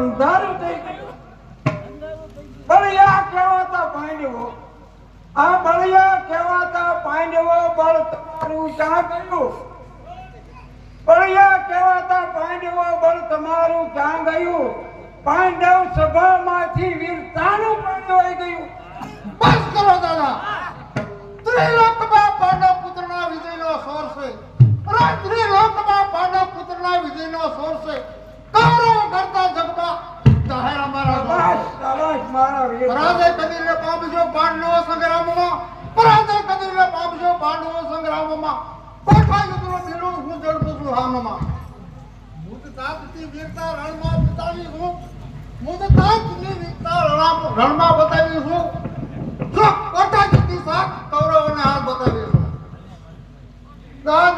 અંધારું થઈ ગયું. બળિયા કહેવાતા પાંડવો, આ બળિયા કહેવાતા પાંડવો બળ તમારું ક્યાં ગયું? બળિયા કહેવાતા પાંડવો બળ તમારું ક્યાં ગયું? પાંડવ સભામાંથી વીરતાનું પણ જોઈ ગયું. બસ કરો દાદા. ત્રિલોકમાં પાંડવ પુત્રના વિજયનો સોર છે. ત્રિલોકમાં પાંડવ પુત્રના વિજયનો સોર છે. કૌરવ કરતા જગમાં જાહેર અમારા શાબાશ, શાબાશ મારા વીર પરાજય કદીને પામજો પાંડવો સંગ્રામમાં. પરાજય કદીને પામજો પાંડવો સંગ્રામમાં. કોઠા યુદ્ધનો ભીડું હું જડતું છું હાનમાં. મુદ તાપતી વીરતા રણમાં બતાવી હું. મુદ તાપતી વીરતા રણમાં રણમાં બતાવી છું જો કોઠા યુદ્ધની સાથ કૌરવોને હાથ બતાવી છું દાન